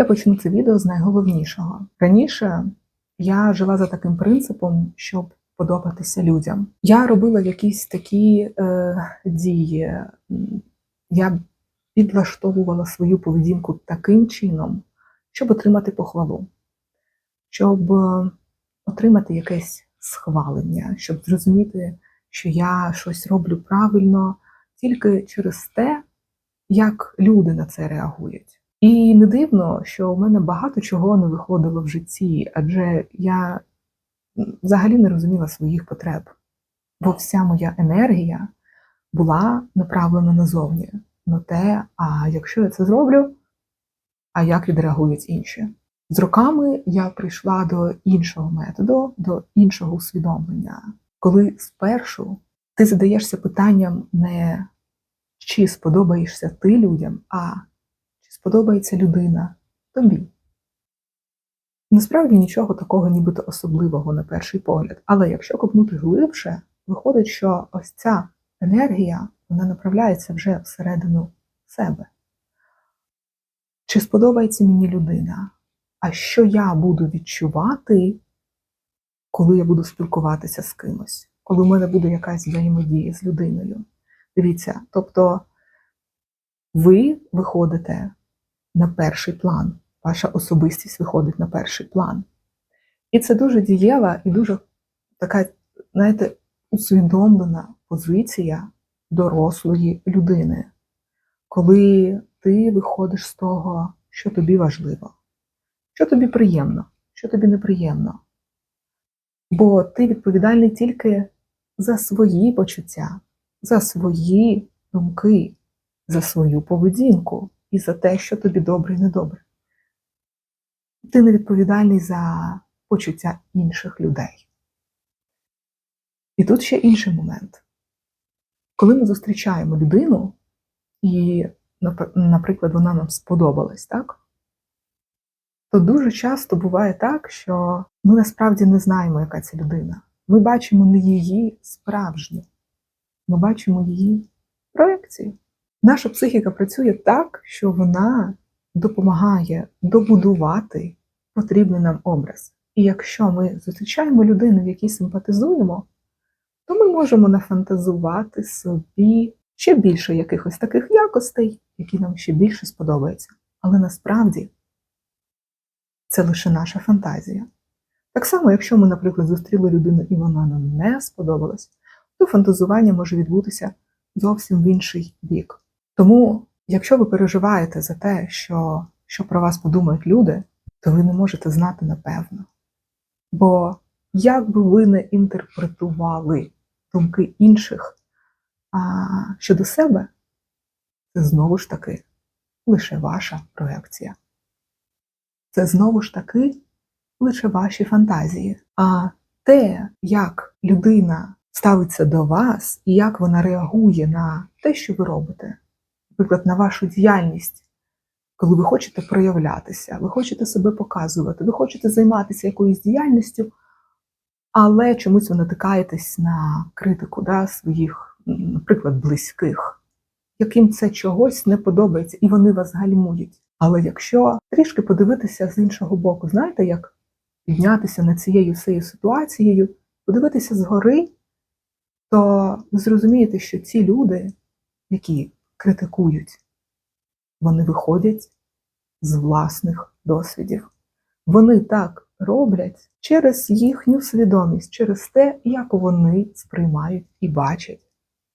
Я почну це відео з найголовнішого. Раніше я жила за таким принципом, щоб подобатися людям. Я робила якісь такі е, дії. Я підлаштовувала свою поведінку таким чином, щоб отримати похвалу, щоб е, отримати якесь схвалення, щоб зрозуміти, що я щось роблю правильно тільки через те, як люди на це реагують. І не дивно, що у мене багато чого не виходило в житті, адже я взагалі не розуміла своїх потреб, бо вся моя енергія була направлена назовні на те, а якщо я це зроблю, а як відреагують інші. З роками я прийшла до іншого методу, до іншого усвідомлення, коли спершу ти задаєшся питанням не чи сподобаєшся ти людям, а сподобається людина тобі. Насправді нічого такого нібито особливого на перший погляд, але якщо копнути глибше, виходить, що ось ця енергія вона направляється вже всередину себе. Чи сподобається мені людина? А що я буду відчувати, коли я буду спілкуватися з кимось, коли в мене буде якась взаємодія з людиною? Дивіться, тобто ви виходите на перший план, ваша особистість виходить на перший план. І це дуже дієва і дуже така, знаєте, усвідомлена позиція дорослої людини, коли ти виходиш з того, що тобі важливо, що тобі приємно, що тобі неприємно. Бо ти відповідальний тільки за свої почуття, за свої думки, за свою поведінку і за те, що тобі добре і недобре. Ти не відповідальний за почуття інших людей. І тут ще інший момент. Коли ми зустрічаємо людину, і, наприклад, вона нам сподобалась, так? То дуже часто буває так, що ми насправді не знаємо, яка це людина. Ми бачимо не її справжню, ми бачимо її проекцію. Наша психіка працює так, що вона допомагає добудувати потрібний нам образ. І якщо ми зустрічаємо людину, в якій симпатизуємо, то ми можемо нафантазувати собі ще більше якихось таких якостей, які нам ще більше сподобаються. Але насправді це лише наша фантазія. Так само, якщо ми, наприклад, зустріли людину і вона нам не сподобалась, то фантазування може відбутися зовсім в інший бік. Тому, якщо ви переживаєте за те, що, що про вас подумають люди, то ви не можете знати напевно. Бо як би ви не інтерпретували думки інших а, щодо себе, це знову ж таки лише ваша проекція. Це знову ж таки лише ваші фантазії. А те, як людина ставиться до вас і як вона реагує на те, що ви робите, наприклад, на вашу діяльність, коли ви хочете проявлятися, ви хочете себе показувати, ви хочете займатися якоюсь діяльністю, але чомусь ви натикаєтесь на критику да, своїх, наприклад, близьких, яким це чогось не подобається, і вони вас гальмують. Але якщо трішки подивитися з іншого боку, знаєте, як піднятися над цією всією ситуацією, подивитися згори, то ви зрозумієте, що ці люди, які критикують, вони виходять з власних досвідів. Вони так роблять через їхню свідомість, через те, як вони сприймають і бачать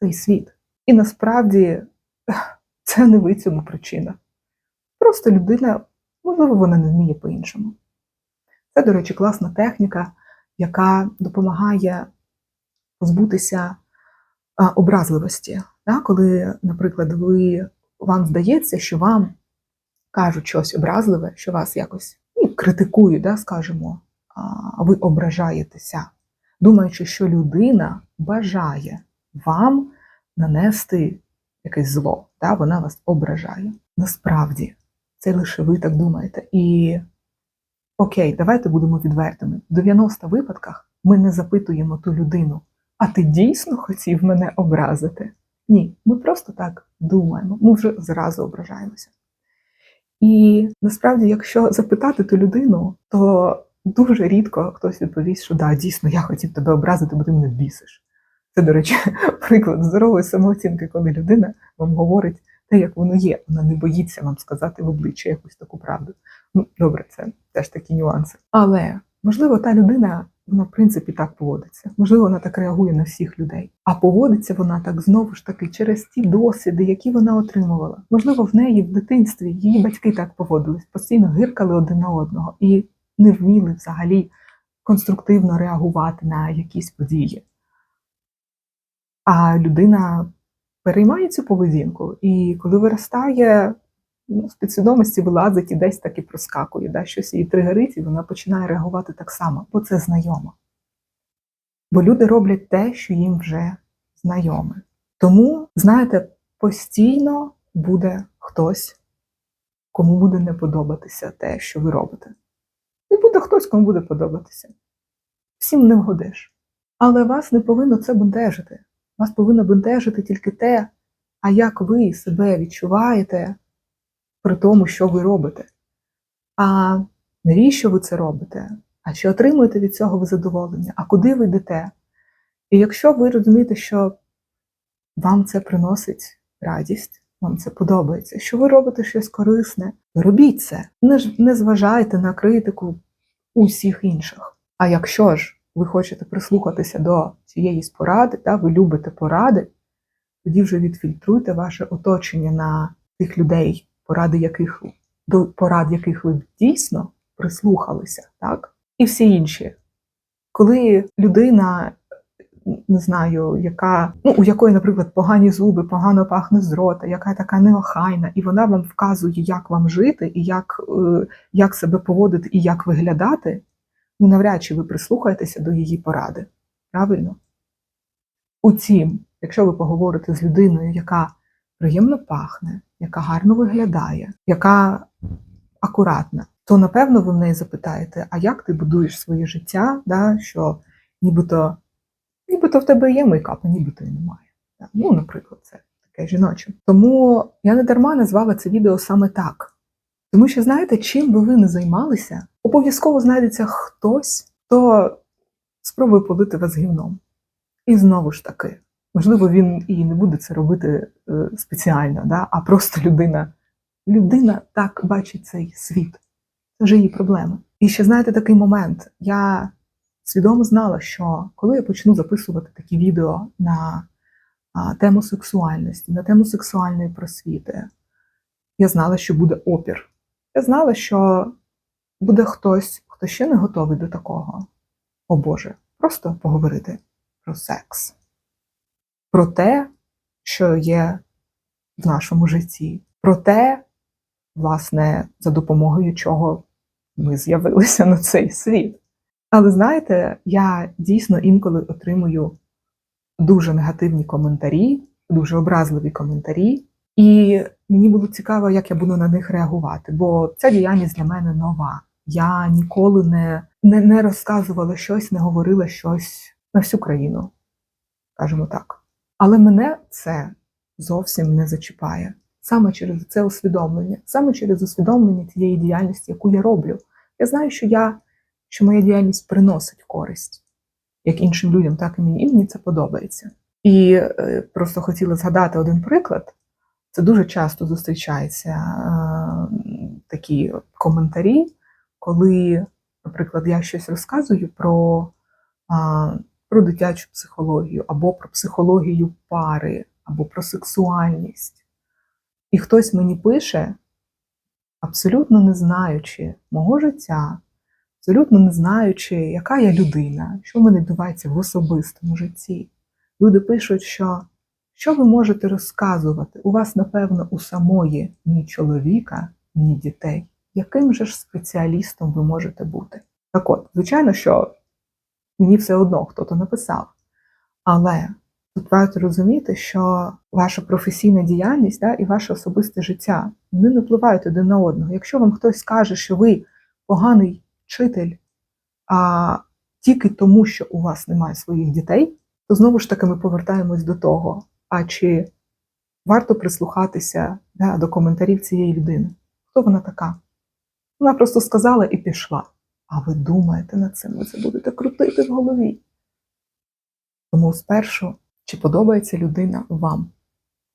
цей світ. І насправді це не ви цьому причина. Просто людина, можливо, вона не вміє по-іншому. Це, до речі, класна техніка, яка допомагає позбутися образливості. Да? Коли, наприклад, ви, вам здається, що вам кажуть щось образливе, що вас якось ну, критикують, да, скажімо, а ви ображаєтеся, думаючи, що людина бажає вам нанести якесь зло, да? вона вас ображає. Насправді, це лише ви так думаєте. І окей, давайте будемо відвертими. В 90 випадках ми не запитуємо ту людину, а ти дійсно хотів мене образити? Ні, ми просто так думаємо, ми вже зразу ображаємося. І насправді, якщо запитати ту людину, то дуже рідко хтось відповість, що да, дійсно, я хотів тебе образити, бо ти мене бісиш. Це, до речі, приклад здорової самооцінки, коли людина вам говорить те, як воно є. Вона не боїться вам сказати в обличчя якусь таку правду. Ну, добре, це теж такі нюанси. Але можливо, та людина, вона в принципі так поводиться. Можливо, вона так реагує на всіх людей. А поводиться вона так знову ж таки через ті досвіди, які вона отримувала. Можливо, в неї в дитинстві її батьки так поводились, постійно гиркали один на одного і не вміли взагалі конструктивно реагувати на якісь події. А людина переймає цю поведінку, і коли виростає, ну, з підсвідомості вилазить і десь таки проскакує, да, щось її тригерить, і вона починає реагувати так само, бо це знайомо. Бо люди роблять те, що їм вже знайоме. Тому, знаєте, постійно буде хтось, кому буде не подобатися те, що ви робите. І буде хтось, кому буде подобатися. Всім не вгодиш. Але вас не повинно це бентежити. Вас повинно бентежити тільки те, а як ви себе відчуваєте при тому, що ви робите. А навіщо ви це робите? А чи отримуєте від цього ви задоволення? А куди ви йдете? І якщо ви розумієте, що вам це приносить радість, вам це подобається, що ви робите щось корисне, робіть це. Не, не зважайте на критику усіх інших. А якщо ж ви хочете прислухатися до цієї поради, та ви любите поради, тоді вже відфільтруйте ваше оточення на тих людей, поради яких до порад яких ви дійсно прислухалися, так? І всі інші. Коли людина, не знаю, яка, ну, у якої, наприклад, погані зуби, погано пахне з рота, яка така неохайна, і вона вам вказує, як вам жити, і як, е, як себе поводити, і як виглядати, ну навряд чи ви прислухаєтеся до її поради. Правильно? Утім, якщо ви поговорите з людиною, яка приємно пахне, яка гарно виглядає, яка акуратна, то напевно ви в неї запитаєте, а як ти будуєш своє життя, да, що нібито, нібито в тебе є мейкап, а нібито і немає. Да? Ну, наприклад, це таке жіноче. Тому я не дарма назвала це відео саме так. Тому що, знаєте, чим би ви не займалися, обов'язково знайдеться хтось, хто спробує полити вас гівном. І знову ж таки, можливо, він і не буде це робити е, спеціально, да? а просто людина. Людина так бачить цей світ. Це вже її проблеми. І ще знаєте такий момент. Я свідомо знала, що коли я почну записувати такі відео на тему сексуальності, на тему сексуальної просвіти, я знала, що буде опір. Я знала, що буде хтось, хто ще не готовий до такого. О Боже, просто поговорити про секс, про те, що є в нашому житті, про те, власне, за допомогою чого ми з'явилися на цей світ. Але знаєте, я дійсно інколи отримую дуже негативні коментарі, дуже образливі коментарі, і мені було цікаво, як я буду на них реагувати, бо ця діяльність для мене нова. Я ніколи не, не, не розказувала щось, не говорила щось на всю країну, скажімо так. Але мене це зовсім не зачіпає. Саме через це усвідомлення, саме через усвідомлення тієї діяльності, яку я роблю. Я знаю, що я, що моя діяльність приносить користь як іншим людям, так і мені. І мені це подобається. І е, просто хотіла згадати один приклад. Це дуже часто зустрічаються е, такі коментарі, коли, наприклад, я щось розказую про, а, про дитячу психологію, або про психологію пари, або про сексуальність. І хтось мені пише, абсолютно не знаючи мого життя, абсолютно не знаючи, яка я людина, що в мене відбувається в особистому житті. Люди пишуть, що що ви можете розказувати? У вас, напевно, у самої ні чоловіка, ні дітей. Яким же ж спеціалістом ви можете бути? Так от, звичайно, що мені все одно хто то написав. Але тут варто розуміти, що ваша професійна діяльність да, і ваше особисте життя не впливають один на одного. Якщо вам хтось скаже, що ви поганий вчитель, а тільки тому, що у вас немає своїх дітей, то знову ж таки ми повертаємось до того, а чи варто прислухатися да, до коментарів цієї людини? Хто вона така? Вона просто сказала і пішла. А ви думаєте над цим, ви це будете крутити в голові. Тому спершу, чи подобається людина вам,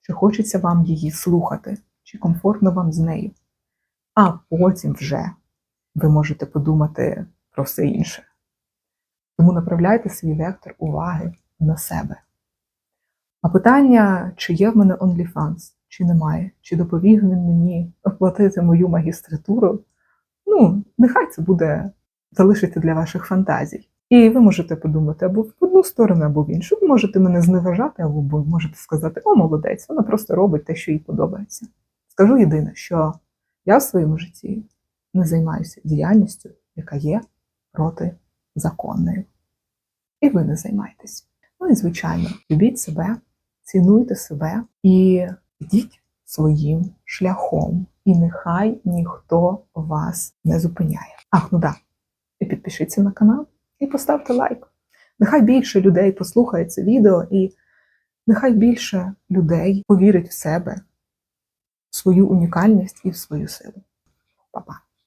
чи хочеться вам її слухати, чи комфортно вам з нею. А потім вже ви можете подумати про все інше. Тому направляйте свій вектор уваги на себе. А питання, чи є в мене OnlyFans, чи немає, чи допоміг він мені оплатити мою магістратуру, ну, нехай це буде залишити для ваших фантазій. І ви можете подумати або в одну сторону, або в іншу. Ви можете мене зневажати, або можете сказати, о, молодець, вона просто робить те, що їй подобається. Скажу єдине, що я в своєму житті не займаюся діяльністю, яка є протизаконною. І ви не займайтесь. Ну і звичайно, любіть себе, цінуйте себе і йдіть своїм шляхом. І нехай ніхто вас не зупиняє. Ах, ну да. І підпишіться на канал і поставте лайк. Нехай більше людей послухає це відео, і нехай більше людей повірить в себе, в свою унікальність і в свою силу. Па-па.